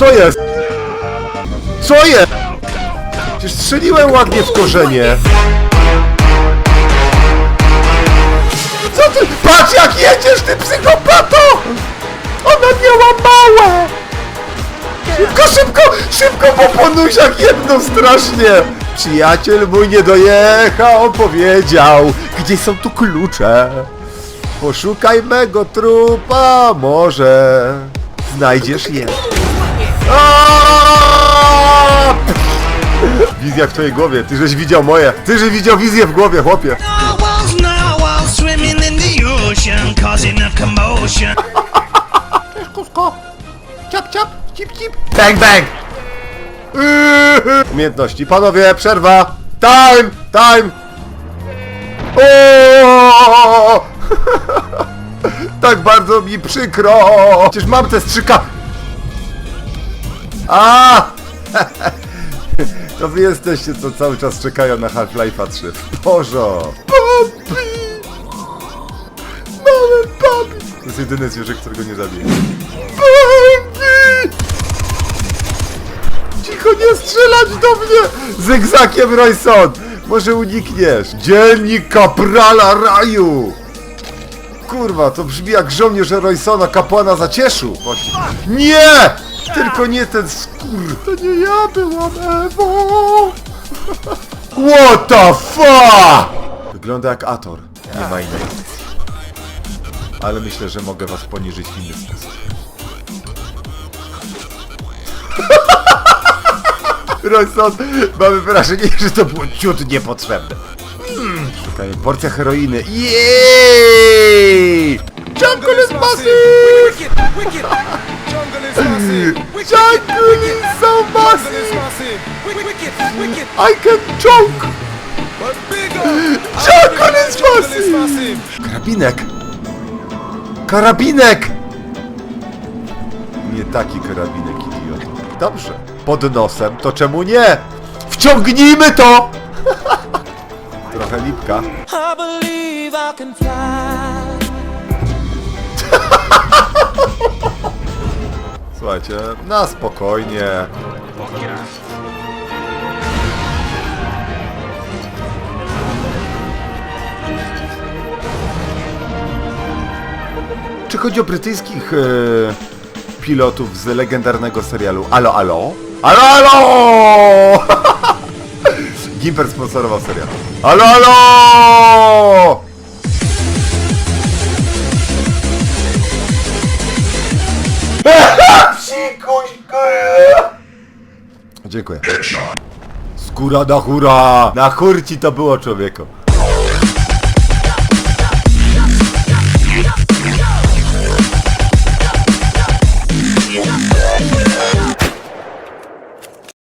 Co jest? Co jest? Przecież strzeliłem ładnie w korzenie. Co ty? Patrz jak jedziesz, ty psychopato! Ona miała małe! Szybko, szybko, szybko, bo po jedno strasznie! Przyjaciel mój nie dojechał, powiedział, gdzie są tu klucze? Poszukaj mego trupa, może znajdziesz je. Aaaa! Wizja w twojej głowie, ty żeś widział moje, ty żeś widział wizję w głowie, chłopie. Kusko, ciap ciap, cip cip. Bang bang! Umiejętności, panowie, przerwa! Time! Time! O! Tak bardzo mi przykro! Przecież mam te strzyka... A! To wy jesteście, co cały czas czekają na Half-Life'a 3. Bożo! Papi! Małe papi! To jest jedyne zwierzę, którego nie zabiję. Papi! Cicho, nie strzelać do mnie! Zygzakiem Royson! Może unikniesz. Dziennik kaprala raju! Kurwa, to brzmi jak żołnierz Roysona, kapłana zacieszył. Właśnie. Nie! Tylko nie ten skór. To nie ja byłam Ewo. What the fuck? Wygląda jak Ator. Nie ma innej. Ale myślę, że mogę was poniżyć w inny sposób. Royson, mamy wrażenie, że to było ciut niepotrzebne. Hmm, szukanie porcja heroiny. Jej! I can choke! But bigger. Jungle is Jungle is massive! massive. Karabinek! Karabinek! Nie taki karabinek, idioto. Dobrze. Pod nosem, to czemu nie? Wciągnijmy to! Trochę lipka. I believe I can fly. Słuchajcie, na spokojnie. Czy chodzi o brytyjskich e, pilotów z legendarnego serialu Alo Alo? Alo Alo! Gimper sponsorował serial. Alo Alo! Dziękuję. Skóra na hura! Na chór ci to było, człowieku.